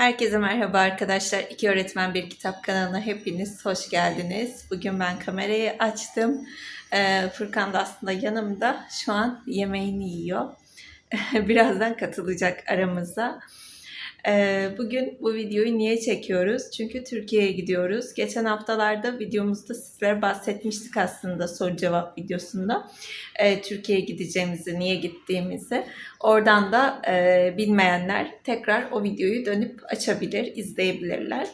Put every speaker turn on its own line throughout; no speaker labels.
Herkese merhaba arkadaşlar. İki Öğretmen Bir Kitap kanalına hepiniz hoş geldiniz. Bugün ben kamerayı açtım. Ee, Furkan da aslında yanımda. Şu an yemeğini yiyor. Birazdan katılacak aramıza. Bugün bu videoyu niye çekiyoruz? Çünkü Türkiye'ye gidiyoruz. Geçen haftalarda videomuzda sizlere bahsetmiştik aslında soru cevap videosunda. Türkiye'ye gideceğimizi, niye gittiğimizi. Oradan da bilmeyenler tekrar o videoyu dönüp açabilir, izleyebilirler.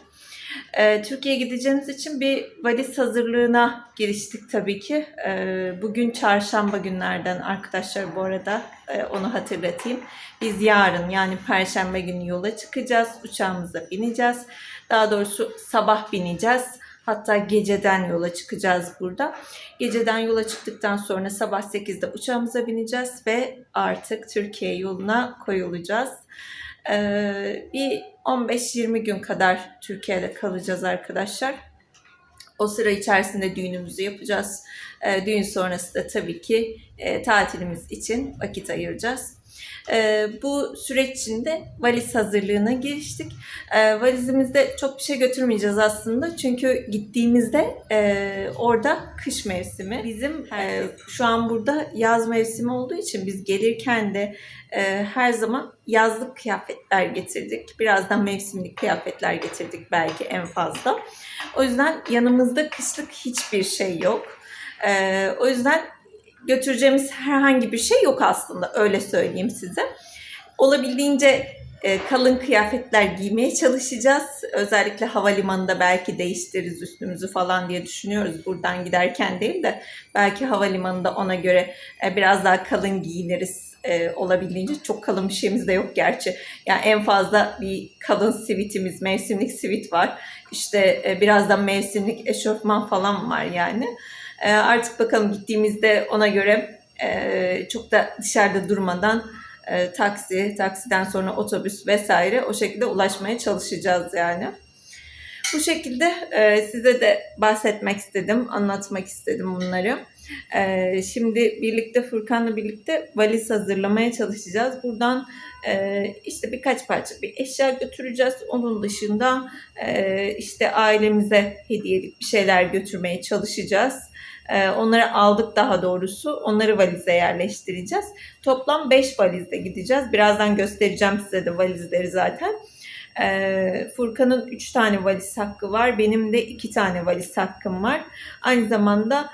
E, Türkiye'ye gideceğimiz için bir valiz hazırlığına giriştik tabii ki. E, bugün çarşamba günlerden arkadaşlar bu arada e, onu hatırlatayım. Biz yarın yani perşembe günü yola çıkacağız. Uçağımıza bineceğiz. Daha doğrusu sabah bineceğiz. Hatta geceden yola çıkacağız burada. Geceden yola çıktıktan sonra sabah 8'de uçağımıza bineceğiz ve artık Türkiye yoluna koyulacağız. Ee, bir 15-20 gün kadar Türkiye'de kalacağız arkadaşlar. O sıra içerisinde düğünümüzü yapacağız. Ee, düğün sonrası da tabii ki e, tatilimiz için vakit ayıracağız. Ee, bu süreç içinde valiz hazırlığına giriştik. Ee, valizimizde çok bir şey götürmeyeceğiz aslında. Çünkü gittiğimizde e, orada kış mevsimi. Bizim e, şu an burada yaz mevsimi olduğu için biz gelirken de e, her zaman yazlık kıyafetler getirdik. Birazdan mevsimlik kıyafetler getirdik belki en fazla. O yüzden yanımızda kışlık hiçbir şey yok. E, o yüzden götüreceğimiz herhangi bir şey yok aslında öyle söyleyeyim size. Olabildiğince e, kalın kıyafetler giymeye çalışacağız. Özellikle havalimanında belki değiştiririz üstümüzü falan diye düşünüyoruz. Buradan giderken değil de belki havalimanında ona göre e, biraz daha kalın giyiniriz e, olabildiğince. Çok kalın bir şeyimiz de yok gerçi. Yani en fazla bir kalın sivitimiz, mevsimlik sivit var. İşte birazdan mevsimlik eşofman falan var yani. E, artık bakalım gittiğimizde ona göre e, çok da dışarıda durmadan e, taksi, taksiden sonra otobüs vesaire o şekilde ulaşmaya çalışacağız yani. Bu şekilde e, size de bahsetmek istedim, anlatmak istedim bunları. E, şimdi birlikte Furkan'la birlikte valiz hazırlamaya çalışacağız. Buradan e, işte birkaç parça bir eşya götüreceğiz. Onun dışında e, işte ailemize hediyelik bir şeyler götürmeye çalışacağız. E, onları aldık daha doğrusu. Onları valize yerleştireceğiz. Toplam 5 valizle gideceğiz. Birazdan göstereceğim size de valizleri zaten. E, Furkan'ın 3 tane valiz hakkı var. Benim de 2 tane valiz hakkım var. Aynı zamanda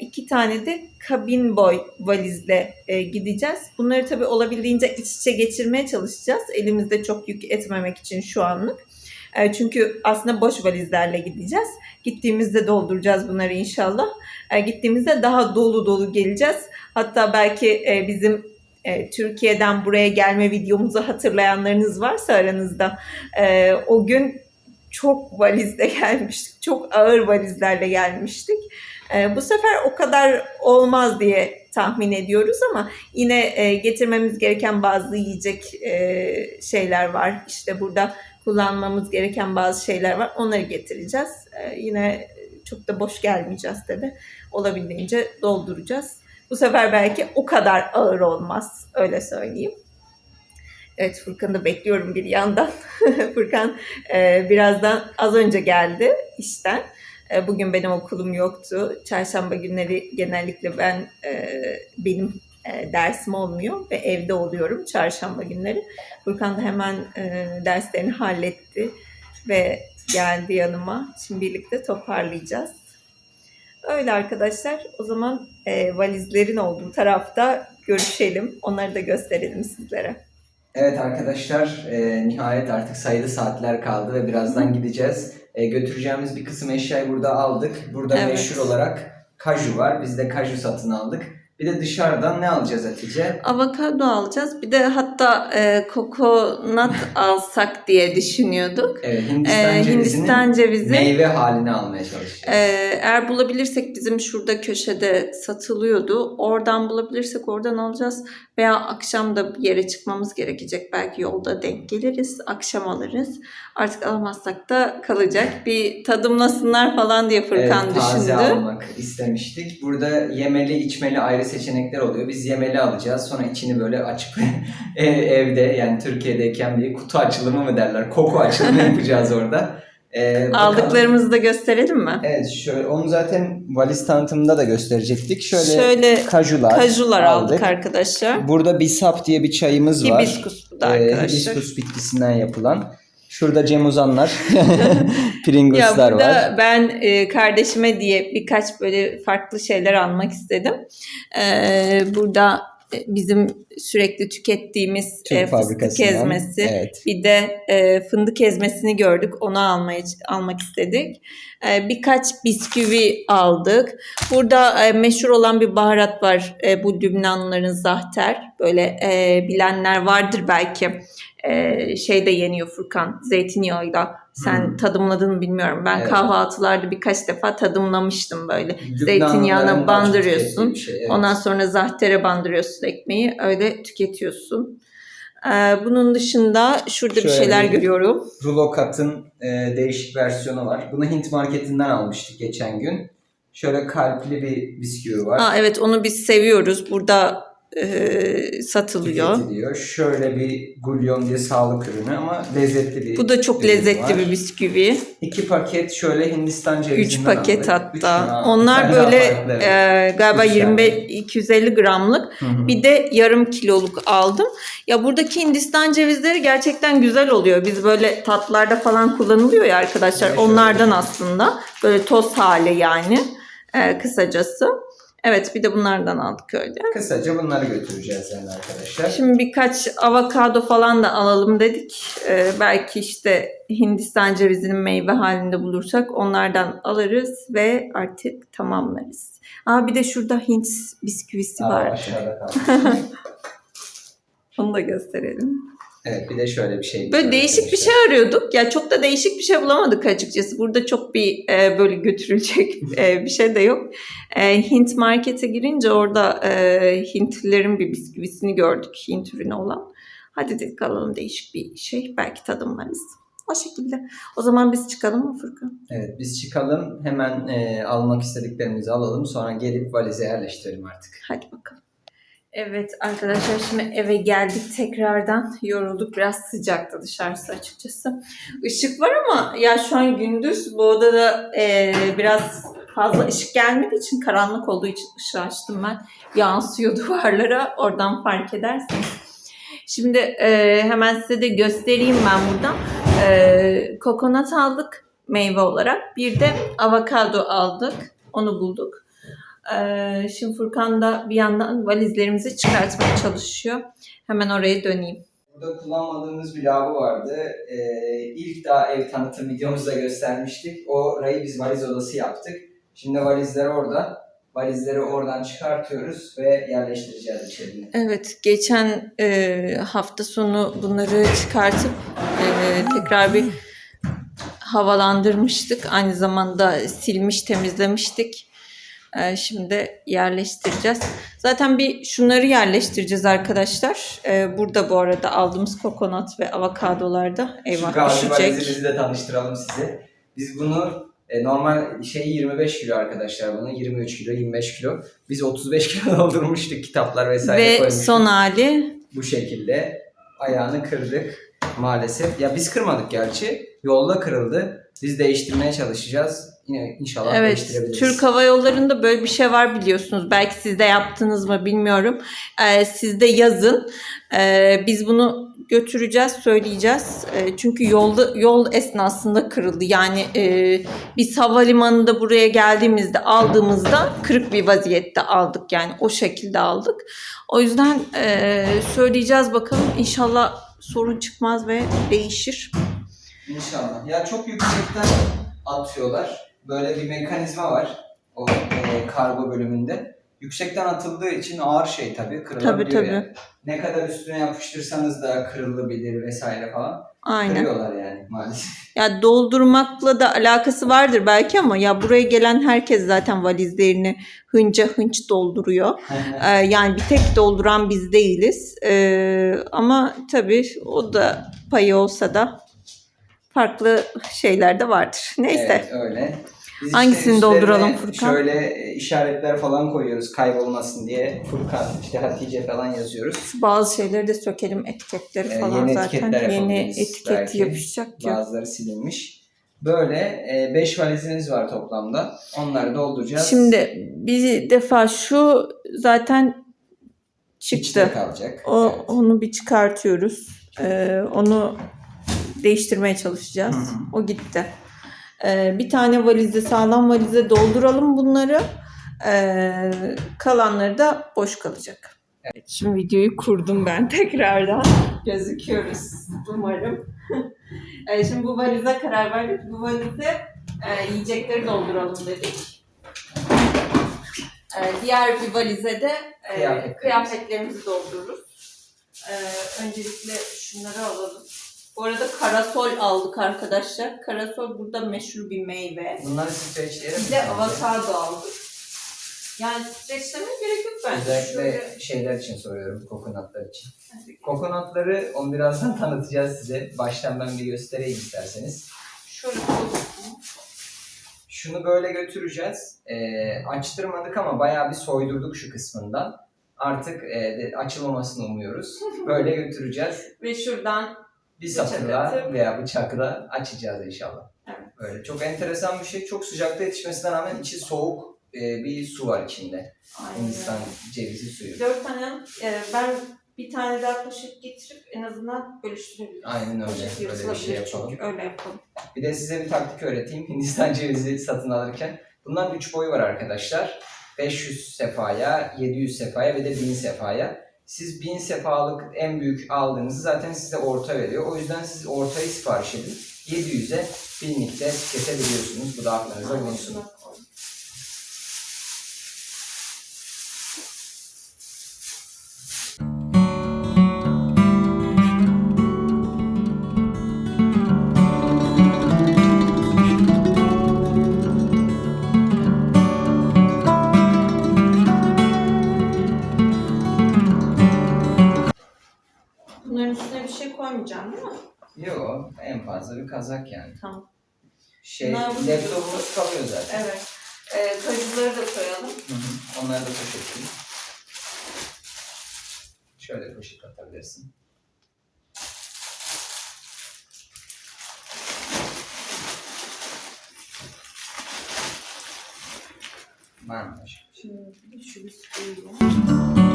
2 tane de kabin boy valizle e, gideceğiz. Bunları tabii olabildiğince iç içe geçirmeye çalışacağız. Elimizde çok yük etmemek için şu anlık. E, çünkü aslında boş valizlerle gideceğiz. Gittiğimizde dolduracağız bunları inşallah. E, gittiğimizde daha dolu dolu geleceğiz. Hatta belki e, bizim e, Türkiye'den buraya gelme videomuzu hatırlayanlarınız varsa aranızda e, o gün çok valizle gelmiştik. Çok ağır valizlerle gelmiştik. E, bu sefer o kadar olmaz diye tahmin ediyoruz ama yine e, getirmemiz gereken bazı yiyecek e, şeyler var. İşte burada kullanmamız gereken bazı şeyler var. Onları getireceğiz. E, yine çok da boş gelmeyeceğiz tabi. Olabildiğince dolduracağız. Bu sefer belki o kadar ağır olmaz. Öyle söyleyeyim. Evet Furkan'ı bekliyorum bir yandan. Furkan e, birazdan az önce geldi işten. E, bugün benim okulum yoktu. Çarşamba günleri genellikle ben e, benim e, dersim olmuyor ve evde oluyorum çarşamba günleri. Furkan da hemen e, derslerini halletti ve geldi yanıma. Şimdi birlikte toparlayacağız. Öyle arkadaşlar. O zaman e, valizlerin olduğu tarafta görüşelim. Onları da gösterelim sizlere.
Evet arkadaşlar, e, nihayet artık sayılı saatler kaldı ve birazdan gideceğiz. E, götüreceğimiz bir kısım eşyayı burada aldık. Burada
Evet.
meşhur olarak kaju var. Biz de kaju satın aldık. Bir de dışarıdan ne alacağız Hatice?
Avokado alacağız. Bir de hatta e, kokonat alsak diye düşünüyorduk.
Evet,
E,
Hindistan
Hindistan cevizi.
meyve halini almaya çalışacağız.
Ee, eğer bulabilirsek bizim şurada köşede satılıyordu. Oradan bulabilirsek oradan alacağız. Veya akşam da bir yere çıkmamız gerekecek. Belki yolda denk geliriz. Akşam alırız. Artık alamazsak da kalacak. Bir tadımlasınlar falan diye Furkan
Evet, taze
düşündü.
almak istemiştik. Burada yemeli içmeli ayrı seçenekler oluyor. Biz yemeli alacağız. Sonra içini böyle açıp e, evde yani Türkiye'deyken bir kutu açılımı mı derler, koku açılımı yapacağız orada. Ee, bakalım.
Aldıklarımızı da gösterelim mi?
Evet şöyle onu zaten valiz tanıtımında da gösterecektik. Şöyle,
Şöyle
kajular,
kajular aldık, arkadaşlar.
Burada bisap diye bir çayımız var.
Hibiskus bu da
Ee,
arkadaşlar.
hibiskus bitkisinden yapılan. Şurada cemuzanlar,
Ya
Pringles'lar
burada
var.
ben e, kardeşime diye birkaç böyle farklı şeyler almak istedim. Ee, burada bizim sürekli tükettiğimiz
Türk
e, fıstık ezmesi,
Evet.
bir de e, fındık ezmesini gördük. Onu almaya almak istedik. E, birkaç bisküvi aldık. Burada e, meşhur olan bir baharat var. E, bu Lübnanlıların zahter. Böyle e, bilenler vardır belki. E, şey de yeniyor Furkan zeytinyağıyla. Sen
Hmm.
tadımladın mı bilmiyorum. Ben
Evet.
kahvaltılarda birkaç defa tadımlamıştım böyle.
Lübnanlıların
Zeytinyağına bandırıyorsun.
şey, evet.
Ondan sonra zahtere bandırıyorsun ekmeği. Öyle tüketiyorsun. Ee, bunun dışında şurada bir
Şöyle
şeyler
bir-
görüyorum.
Rulo Cut'ın e, değişik versiyonu var. Bunu Hint marketinden almıştık geçen gün. Şöyle kalpli bir bisküvi var.
Aa, evet onu biz seviyoruz. Burada e, satılıyor.
Tüketiliyor. Şöyle bir gulyon diye sağlık ürünü ama lezzetli bir
Bu da çok lezzetli
var.
bir bisküvi.
İki paket şöyle Hindistan cevizinden
Üç paket
aldık. Üç
hatta.
tane-
Onlar böyle
evet.
e, galiba
Üç
25
tane.
250 gramlık.
Hı hı.
Bir de yarım kiloluk aldım. Ya buradaki Hindistan cevizleri gerçekten güzel oluyor. Biz böyle tatlarda falan kullanılıyor ya arkadaşlar.
Evet, şöyle.
Onlardan aslında. Böyle toz hali yani. e, kısacası. Evet bir de bunlardan aldık öyle.
Kısaca bunları götüreceğiz yani arkadaşlar.
Şimdi birkaç avokado falan da alalım dedik. Ee, belki işte Hindistan cevizinin meyve halinde bulursak onlardan alırız ve artık tamamlarız. Aa bir de şurada Hint bisküvisi
Aa,
var.
aşağıda kaldı.
Onu da gösterelim.
Evet bir de şöyle bir şey.
Böyle değişik bir şey arıyorduk. Ya çok da değişik bir şey bulamadık açıkçası. Burada çok bir e, böyle götürülecek e, bir şey de yok. E, Hint markete girince orada e, Hintlilerin bir bisküvisini gördük. Hint ürünü olan. Hadi dedik alalım değişik bir şey. Belki tadımlarız. O şekilde. O zaman biz çıkalım mı Furkan?
Evet biz çıkalım hemen e, almak istediklerimizi alalım sonra gelip valize yerleştirelim artık.
Hadi bakalım. Evet arkadaşlar şimdi eve geldik tekrardan. Yorulduk. Biraz sıcaktı dışarısı açıkçası. Işık var ama ya şu an gündüz bu odada e, biraz fazla ışık gelmediği için karanlık olduğu için ışığı açtım ben. Yansıyor duvarlara. Oradan fark edersiniz. Şimdi e, hemen size de göstereyim ben buradan. E, kokonat aldık meyve olarak. Bir de avokado aldık. Onu bulduk. Ee, şimdi Furkan da bir yandan valizlerimizi çıkartmaya çalışıyor. Hemen oraya döneyim.
Burada kullanmadığımız bir lavabo vardı. Ee, ilk daha ev tanıtım videomuzda göstermiştik. O rayı biz valiz odası yaptık. Şimdi valizler orada. Valizleri oradan çıkartıyoruz ve yerleştireceğiz içeriye.
Evet, geçen e, hafta sonu bunları çıkartıp e, tekrar bir havalandırmıştık. Aynı zamanda silmiş, temizlemiştik. E, şimdi yerleştireceğiz. Zaten bir şunları yerleştireceğiz arkadaşlar. E, burada bu arada aldığımız kokonat ve avokadolarda
Şu
eyvah
gazi
düşecek.
de tanıştıralım size. Biz bunu e, normal şey 25 kilo arkadaşlar bunu 23 kilo 25 kilo. Biz 35 kilo doldurmuştuk kitaplar vesaire
Ve
koymuştuk.
son hali
bu şekilde ayağını kırdık maalesef. Ya biz kırmadık gerçi. Yolda kırıldı. Biz değiştirmeye çalışacağız. Yine inşallah
Evet,
değiştirebiliriz.
Türk Hava Yolları'nda böyle bir şey var biliyorsunuz. Belki siz de yaptınız mı bilmiyorum. Ee, siz de yazın. Ee, biz bunu götüreceğiz, söyleyeceğiz. Ee, çünkü yolda yol esnasında kırıldı. Yani e, biz havalimanında buraya geldiğimizde aldığımızda kırık bir vaziyette aldık. Yani o şekilde aldık. O yüzden e, söyleyeceğiz bakalım. İnşallah sorun çıkmaz ve değişir.
İnşallah. Ya çok yüksekten atıyorlar. Böyle bir mekanizma var o e, kargo bölümünde. Yüksekten atıldığı için ağır şey tabii kırılabiliyor.
Tabii tabii.
yani. Ne kadar üstüne yapıştırsanız da kırılabilir vesaire falan.
Aynen.
Kırıyorlar yani maalesef.
Ya doldurmakla da alakası vardır belki ama ya buraya gelen herkes zaten valizlerini hınca hınç dolduruyor. Ee, yani bir tek dolduran biz değiliz. Ee, ama tabii o da payı olsa da farklı şeyler de vardır. Neyse.
evet öyle. Biz
Hangisini
üstlerine
dolduralım Furkan?
Şöyle e, işaretler falan koyuyoruz kaybolmasın diye. Furkan, işte Hatice falan yazıyoruz.
Bazı şeyleri de sökelim etiketleri
Ee,
falan
yeni
zaten.
etiketler
Yeni etiket
belki.
yapışacak ya.
Bazıları silinmiş. Böyle 5 valizimiz var toplamda. Onları dolduracağız.
Şimdi bir defa şu zaten
İçte
çıktı.
kalacak.
O
Evet.
onu bir çıkartıyoruz. Ee, onu değiştirmeye çalışacağız.
Hı hı.
O gitti. Ee, bir tane valize sağlam valize dolduralım bunları. Ee, kalanları da boş kalacak. Evet, şimdi videoyu kurdum ben tekrardan. Gözüküyoruz umarım. Ee, şimdi bu valize karar verdik. Bu valize e, yiyecekleri dolduralım dedik. Ee, diğer bir valize de e,
Kıyafetlerimiz.
kıyafetlerimizi doldururuz. Ee, öncelikle şunları alalım. Bu arada karasol aldık arkadaşlar. Karasol burada meşhur bir meyve.
Bunları streçleyelim.
Bir de avokado aldık. Yani streçlemeye gerek yok bence.
Özellikle
Şöyle-
şeyler için soruyorum, kokonatlar için. Kokonatları onu birazdan tanıtacağız size. Baştan ben bir göstereyim isterseniz.
Şöyle.
Şunu böyle götüreceğiz. Ee, açtırmadık ama bayağı bir soydurduk şu kısmından. Artık e, açılmamasını umuyoruz. Böyle götüreceğiz.
Ve şuradan
Bir satırla veya bıçakla açacağız inşallah.
Evet.
Böyle çok enteresan bir şey. Çok sıcakta yetişmesine rağmen içi soğuk e, bir su var içinde.
aynen.
Hindistan cevizi suyu.
Dört tane e, ben bir tane daha poşet getirip en azından bölüştürebiliriz.
Aynen öyle.
Poşet
Öyle bir şey yapalım.
çünkü öyle yapalım.
Bir de size bir taktik öğreteyim. Hindistan cevizi satın alırken. Bunların 3 boyu var arkadaşlar. 500 sefaya, 700 sefaya ve de 1000 sefaya. Siz 1000 sefalık en büyük aldığınızı zaten size orta veriyor. O yüzden siz ortayı sipariş edin. 700'e 1000'likte tüketebiliyorsunuz. Bu da aklınıza bulunsun. Fazla bir kazak yani.
Tamam.
Şey,
Bunlar bu-
laptopumuz kalıyor zaten.
Evet. Ee, kayıtları da koyalım.
Hı hı. Onları da poşetleyin. Şöyle poşet atabilirsin. Var mı başka?
Şimdi şu bisküviyi.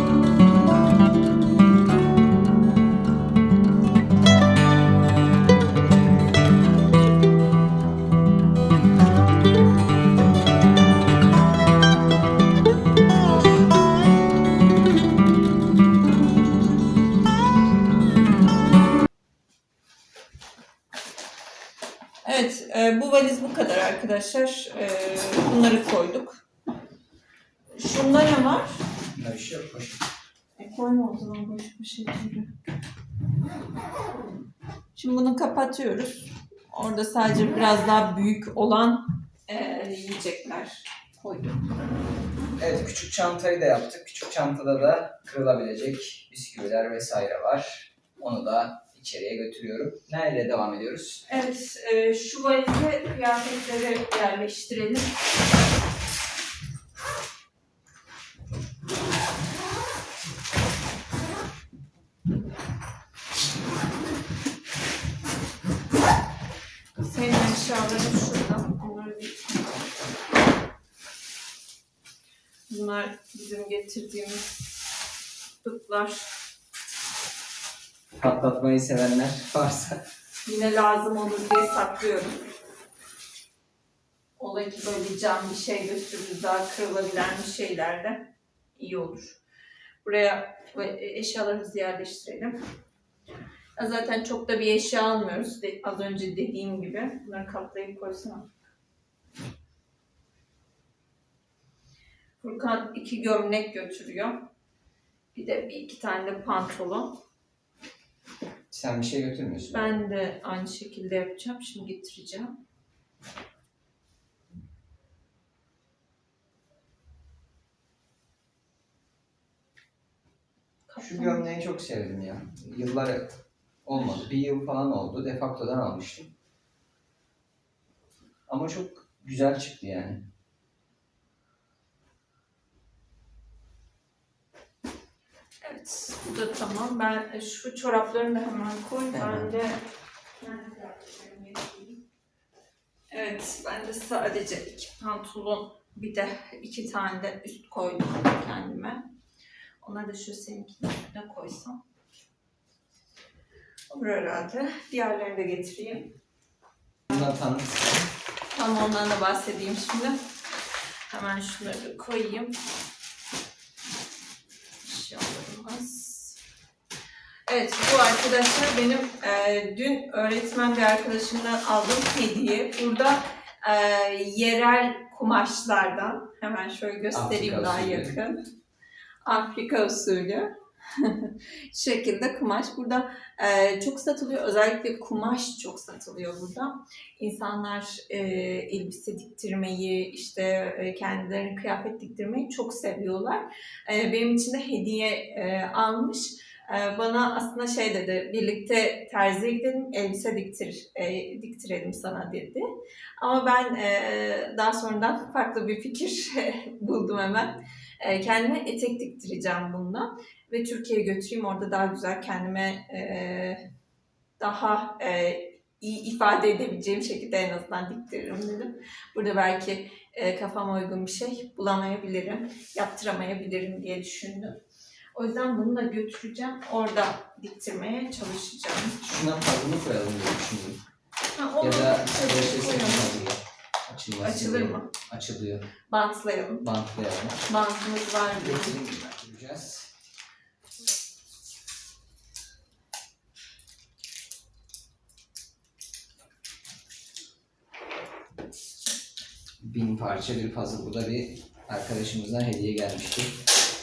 Arkadaşlar. E, bunları koyduk. Şunda ne var?
Şey yok poşet.
E, koyma o zaman boş bir şey gibi. Şimdi bunu kapatıyoruz. Orada sadece biraz daha büyük olan e, yiyecekler koyduk.
Evet küçük çantayı da yaptık. Küçük çantada da kırılabilecek bisküviler vesaire var. Onu da içeriye götürüyorum. Neyle devam ediyoruz?
Evet, e, şu valize kıyafetleri yerleştirelim. Senin eşyaların şurada. Bunlar bizim getirdiğimiz tıklar.
Patlatmayı sevenler varsa.
Yine lazım olur diye saklıyorum. Ola ki böyle cam bir şey götürürüz daha kırılabilen bir şeyler de iyi olur. Buraya eşyalarımızı yerleştirelim. Zaten çok da bir eşya almıyoruz. Az önce dediğim gibi. Bunları katlayıp koysana. Furkan iki gömlek götürüyor. Bir de bir iki tane de pantolon.
Sen bir şey götürmüyorsun.
Ben de aynı şekilde yapacağım. Şimdi getireceğim.
Şu gömleği çok sevdim ya. Yıllar olmadı. Bir yıl falan oldu. Defakto'dan almıştım. Ama çok güzel çıktı yani.
Evet, bu da tamam. Ben şu çoraplarını da hemen koy. Ben de. Evet, ben de sadece iki pantolon, bir de iki tane de üst koydum kendime. Onları da şu seninkinin üstüne koysam. Olur herhalde. Diğerlerini de getireyim.
Bundan tanıt.
Tam ondan da bahsedeyim şimdi. Hemen şunları da koyayım. Olmaz. Evet bu arkadaşlar benim e, dün öğretmen bir arkadaşımdan aldığım hediye. Burada e, yerel kumaşlardan hemen şöyle göstereyim
Afrika
daha
usulü.
yakın. Afrika usulü. Şekilde kumaş. Burada e, çok satılıyor. Özellikle kumaş çok satılıyor burada. İnsanlar e, elbise diktirmeyi, işte e, kendilerine kıyafet diktirmeyi çok seviyorlar. E, benim için de hediye e, almış. E, bana aslında şey dedi, birlikte terziye gidelim, elbise diktir, e, diktirelim sana dedi. Ama ben e, daha sonradan farklı bir fikir buldum hemen. E, kendime etek diktireceğim bununla ve Türkiye'ye götüreyim. Orada daha güzel kendime e, daha e, iyi ifade edebileceğim şekilde en azından diktiririm dedim. Burada belki e, kafama uygun bir şey bulamayabilirim, yaptıramayabilirim diye düşündüm. O yüzden bunu da götüreceğim. Orada diktirmeye çalışacağım.
Şuna fazla koyalım diye düşündüm.
Ha,
Ya da. Açılması
Açılır
diye.
mı?
Açılıyor.
Bantlayalım.
Bantlayalım.
Bantımız var diye.
Götüreceğiz. Bin parça bir puzzle. Bu da bir arkadaşımızdan hediye gelmişti.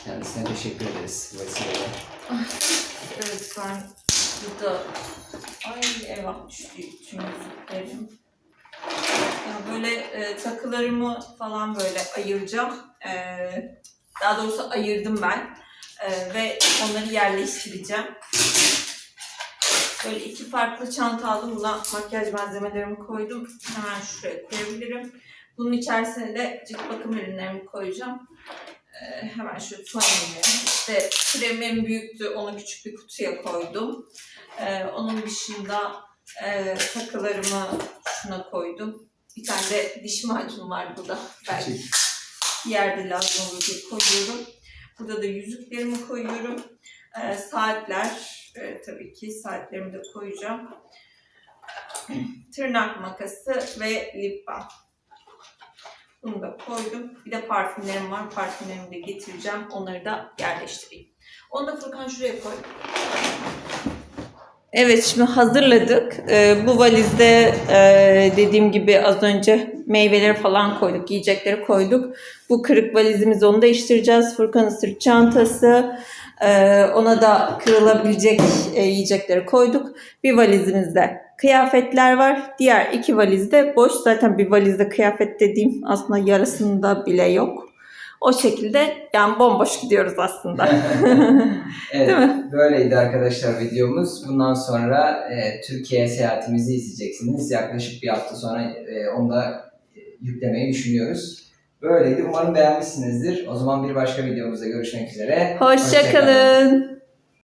Kendisine teşekkür ederiz. bu vesileyle.
Evet ben burada ay eyvah düştü tüm yüzüklerim. Ya böyle e, takılarımı falan böyle ayıracağım. E, daha doğrusu ayırdım ben. E, ve onları yerleştireceğim. Böyle iki farklı çanta aldım. Buna makyaj malzemelerimi koydum. Hemen şuraya koyabilirim. Bunun içerisine de cilt bakım ürünlerimi koyacağım. Ee, hemen şu tuvalimi, işte kremim büyüktü, onu küçük bir kutuya koydum. Ee, onun dışında e, takılarımı şuna koydum. Bir tane de diş macunu var burada. Belki yerde lazım olur diye koyuyorum. Burada da yüzüklerimi koyuyorum. Ee, saatler, e, tabii ki saatlerimi de koyacağım. Tırnak makası ve lip balm. Bunu da koydum. Bir de parfümlerim var. Parfümlerimi de getireceğim. Onları da yerleştireyim. Onu da Furkan şuraya koy. Evet şimdi hazırladık. Ee, bu valizde e, dediğim gibi az önce meyveleri falan koyduk, yiyecekleri koyduk. Bu kırık valizimizi onu değiştireceğiz. Furkan'ın sırt çantası. e, ona da kırılabilecek e, yiyecekleri koyduk. Bir valizimizde kıyafetler var. Diğer iki valizde boş. Zaten bir valizde kıyafet dediğim aslında yarısında bile yok. O şekilde yani bomboş gidiyoruz aslında.
Evet,
Değil mi?
böyleydi arkadaşlar videomuz. Bundan sonra e, Türkiye seyahatimizi izleyeceksiniz. Yaklaşık bir hafta sonra e, onu da e, yüklemeyi düşünüyoruz. Böyleydi. Umarım beğenmişsinizdir. O zaman bir başka videomuzda görüşmek üzere.
Hoşçakalın.